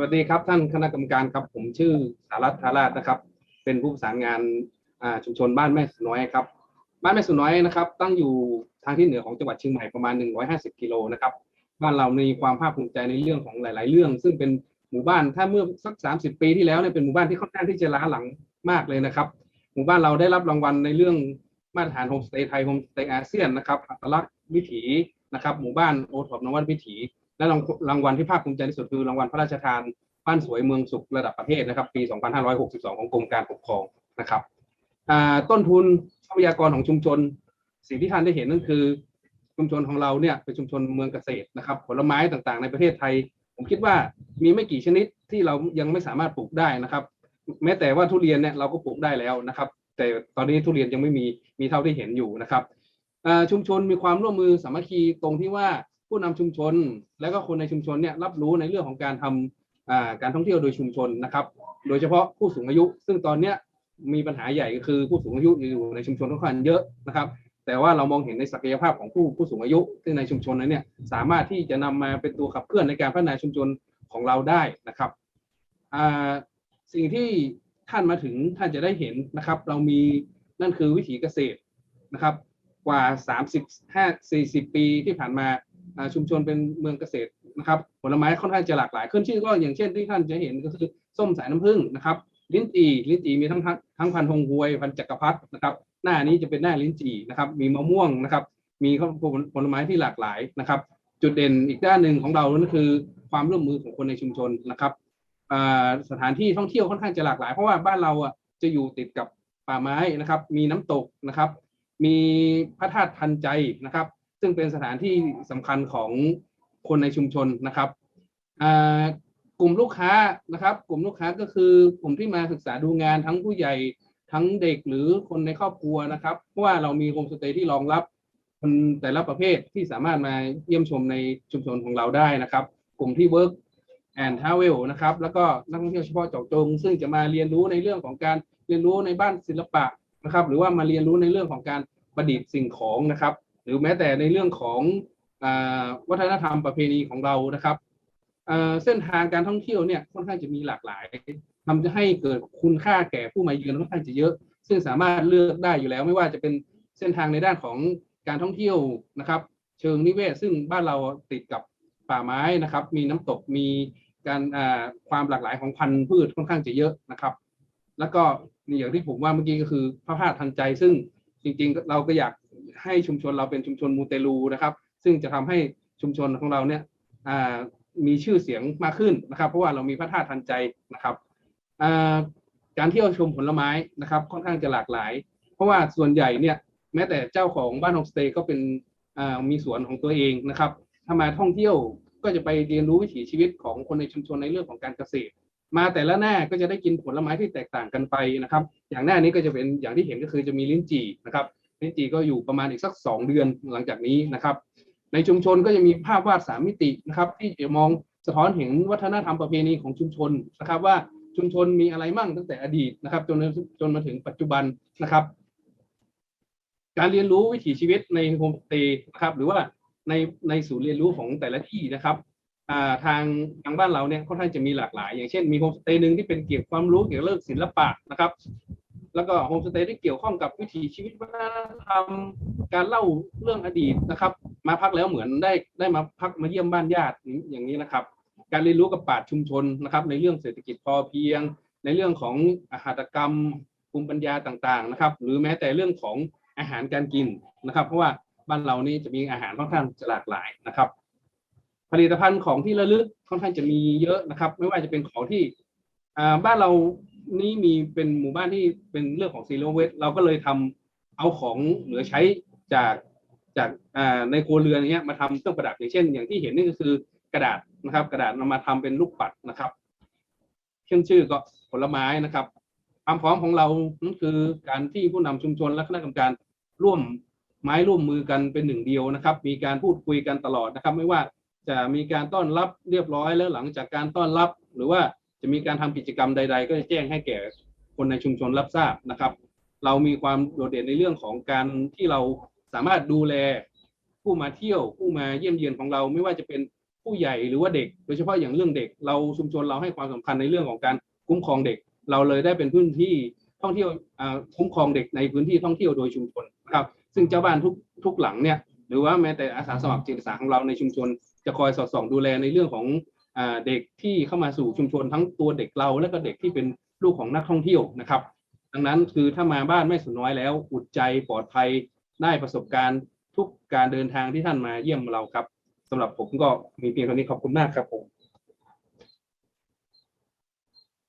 วัสดีครับท่านคณะกรรมการครับ ผมชื่อสารัตธาราชนะครับ เป็นผู้ประสานงานชุมชนบ้านแม่สุน้อยครับ บ้านแม่สุน้อยนะครับ ตั้งอยู่ทางที่เหนือของจังหวัดเชียงใหม่ประมาณ 150 กิโลนะครับบ้านเรามีความภาคภูมิใจในเรื่องของหลาย ๆ เรื่อง ซึ่งเป็นหมู่บ้านถ้าเมื่อสัก 30 ปีที่แล้วเนี่ยเป็นหมู่บ้านที่ค่อนข้างที่จะล้าหลังมากเลยนะครับ หมู่บ้านเราได้รับรางวัลในเรื่องมาตรฐานโฮมสเตย์ไทยโฮมสเตย์อาเซียนนะครับอัตลักษณ์วิถีนะครับ หมู่บ้านโอทอปนวัตวิถี และรางรางวัลที่ภาคภูมิใจที่สุดคือรางวัลพระราชทานบ้านสวยเมืองสุขระดับประเทศนะครับ ปี 2562 ของกรมการปกครองนะครับต้นทุนทรัพยากรของชุมชน สิ่งที่ท่านได้เห็นนั่นคือชุมชนของเราเนี่ยเป็นชุมชนเมืองเกษตรนะครับ ผลไม้ต่างๆ ในประเทศไทย ผมคิดว่ามีไม่กี่ชนิดที่เรายังไม่สามารถปลูกได้นะครับ แม้แต่ว่าทุเรียนเนี่ยเราก็ปลูกได้แล้วนะครับ แต่ตอนนี้ทุเรียนยังไม่มีมีเท่าที่เห็นอยู่นะครับชุมชนมีความร่วมมือสามัคคีตรงที่ว่า ผู้นำชุมชน และก็คนในชุมชนเนี่ยรับรู้ในเรื่องของการทำอ่าการท่องเที่ยวโดยชุมชนนะครับ โดยเฉพาะผู้สูงอายุ ซึ่งตอนเนี้ยมีปัญหาใหญ่ก็คือผู้สูงอายุอยู่ในชุมชนค่อนข้างเยอะนะครับ แต่ว่าเรามองเห็นในศักยภาพของผู้ผู้สูงอายุ ซึ่งในชุมชนนั้นเนี่ยสามารถที่จะนำมาเป็นตัวขับเคลื่อนในการพัฒนาชุมชนของเราได้นะครับสิ่งที่ท่านมาถึงท่านจะได้เห็นนะครับ เรามีนั่นคือวิถีเกษตรนะครับ กว่า35 40 ปีที่ผ่านมา ชุมชนเป็นเมืองเกษตรนะครับผลไม้ค่อนข้างจะหลากหลายขึ้นชื่อก็อย่างเช่นที่ท่านจะเห็นก็คือส้มสายน้ำผึ้งนะครับลิ้นจี่ลิ้นจี่มีทั้งทั้งพันธุ์ฮงฮวยพันธุ์จักรพรรดินะครับ หน้านี้จะเป็นหน้าลิ้นจี่นะครับ มีมะม่วงนะครับ มีข้าวผลผลไม้ที่หลากหลายนะครับ จุดเด่นอีกด้านหนึ่งของเรานั่นคือความร่วมมือของคนในชุมชนนะครับสถานที่ท่องเที่ยวค่อนข้างจะหลากหลาย เพราะว่าบ้านเราอะจะอยู่ติดกับป่าไม้นะครับ มีน้ำตกนะครับ มีพระธาตุทันใจนะครับ ซึ่งเป็นสถานที่สำคัญของคนในชุมชนนะครับกลุ่มลูกค้านะครับ กลุ่มลูกค้าก็คือกลุ่มที่มาศึกษาดูงานทั้งผู้ใหญ่ทั้งเด็กหรือคนในครอบครัวนะครับ เพราะว่าเรามีโฮมสเตย์ที่รองรับคนแต่ละประเภทที่สามารถมาเยี่ยมชมในชุมชนของเราได้นะครับ กลุ่มที่ Work and Travel นะครับ แล้วก็นักท่องเที่ยวเฉพาะเจาะจง ซึ่งจะมาเรียนรู้ในเรื่องของการเรียนรู้ในบ้านศิลปะนะครับ หรือว่ามาเรียนรู้ในเรื่องของการประดิษฐ์สิ่งของนะครับ หรือแม้แต่ในเรื่องของอวัฒนธรรมประเพณีของเรานะครับเส้นทางการท่องเที่ยวเนี่ยค่อนข้างจะมีหลากหลายทำให้เกิดคุณค่าแก่ผู้มาเยือนค่อนข้างจะเยอะ ซึ่งสามารถเลือกได้อยู่แล้ว ไม่ว่าจะเป็นเส้นทางในด้านของการท่องเที่ยวนะครับ เชิงนิเวศ ซึ่งบ้านเราติดกับป่าไม้นะครับ มีน้ำตกมีการความหลากหลายของพันธุ์พืชค่อนข้างจะเยอะนะครับ แล้วก็นี่อย่างที่ผมว่าเมื่อกี้ก็คือพระธาตุทันใจ ซึ่งจริงๆ เราก็อยาก ให้ชุมชนเราเป็นชุมชนมูเตลูนะครับ ซึ่งจะทำให้ชุมชนของเราเนี่ยมีชื่อเสียงมากขึ้นนะครับ เพราะว่าเรามีพระธาตุทันใจนะครับการเที่ยวชมผลไม้นะครับ ค่อนข้างจะหลากหลาย เพราะว่าส่วนใหญ่เนี่ยแม้แต่เจ้าของบ้านโฮมสเตย์ก็เป็นมีสวนของตัวเองนะครับถ้ามาท่องเที่ยวก็จะไปเรียนรู้วิถีชีวิตของคนในชุมชนในเรื่องของการเกษตร มาแต่ละหน้าก็จะได้กินผลไม้ที่แตกต่างกันไปนะครับ อย่างหน้านี้ก็จะเป็นอย่างที่เห็นก็คือจะมีลิ้นจี่นะครับ ลิ้นจี่ก็อยู่ประมาณอีกสักสองเดือนหลังจากนี้นะครับ ในชุมชนก็จะมีภาพวาดสามมิตินะครับ ที่จะมองสะท้อนเห็นวัฒนธรรมประเพณีของชุมชนนะครับว่าชุมชนมีอะไรมั่งตั้งแต่อดีตนะครับ จนจนมาถึงปัจจุบันนะครับ การเรียนรู้วิถีชีวิตในโฮมสเตย์นะครับ หรือว่าในในศูนย์เรียนรู้ของแต่ละที่นะครับทางทางบ้านเราเนี่ยค่อนข้างจะมีหลากหลาย อย่างเช่นมีโฮมสเตย์หนึ่งที่เป็นเกี่ยวกับความรู้เกี่ยวกับเรื่องศิลปะนะครับ แล้วก็โฮมสเตย์ที่เกี่ยวข้องกับวิถีชีวิตวัฒนธรรมการเล่าเรื่องอดีตนะครับ มาพักแล้วเหมือนได้ได้มาพักมาเยี่ยมบ้านญาติอย่างนี้นะครับ การเรียนรู้กับปราดชุมชนนะครับ ในเรื่องเศรษฐกิจพอเพียง ในเรื่องของอาหารกรรมภูมิปัญญาต่างๆนะครับ หรือแม้แต่เรื่องของอาหารการกินนะครับ เพราะว่าบ้านเรานี่จะมีอาหารค่อนข้างจะหลากหลายนะครับ ผลิตภัณฑ์ของที่ระลึกค่อนข้างจะมีเยอะนะครับ ไม่ว่าจะเป็นของที่บ้านเรา นี่มีเป็นหมู่บ้านที่เป็นเรื่องของซีโรเวสเราก็เลยทำเอาของเหลือใช้จากจากในครัวเรือนเนี้ยมาทำเครื่องประดับอย่างเช่น อย่างที่เห็นนี่ก็คือกระดาษนะครับ กระดาษนำมาทำเป็นลูกปัดนะครับขึ้นชื่อก็ผลไม้นะครับความพร้อมของเรานั่นคือการที่ผู้นำชุมชนและคณะกรรมการร่วมไม้ร่วมมือกันเป็นหนึ่งเดียวนะครับ มีการพูดคุยกันตลอดนะครับ ไม่ว่าจะมีการต้อนรับเรียบร้อยแล้วหลังจากการต้อนรับ หรือว่า จะมีการทำกิจกรรมใด ๆ ก็จะแจ้งให้แก่คนในชุมชนรับทราบนะครับ เรามีความโดดเด่นในเรื่องของการที่เราสามารถดูแลผู้มาเที่ยวผู้มาเยี่ยมเยียนของเราไม่ว่าจะเป็นผู้ใหญ่หรือว่าเด็ก โดยเฉพาะอย่างเรื่องเด็ก เราชุมชนเราให้ความสำคัญในเรื่องของการคุ้มครองเด็ก เราเลยได้เป็นพื้นที่ท่องเที่ยวคุ้มครองเด็กในพื้นที่ท่องเที่ยวโดยชุมชนนะครับ ซึ่งเจ้าบ้านทุกทุกหลังเนี่ยหรือว่าแม้แต่อาสาสมัครจิตอาสาของเราในชุมชน จะคอยสอดส่องดูแลในเรื่องของ เด็กที่เข้ามาสู่ชุมชนทั้งตัวเด็กเรา และก็เด็กที่เป็นลูกของนักท่องเที่ยวนะครับ ดังนั้นคือถ้ามาบ้านแม่สุน้อยแล้วอุดใจปลอดภัยได้ประสบการณ์ทุกการเดินทางที่ท่านมาเยี่ยมเราครับสำหรับผมก็มีเพียงเท่านี้ขอบคุณมากครับผม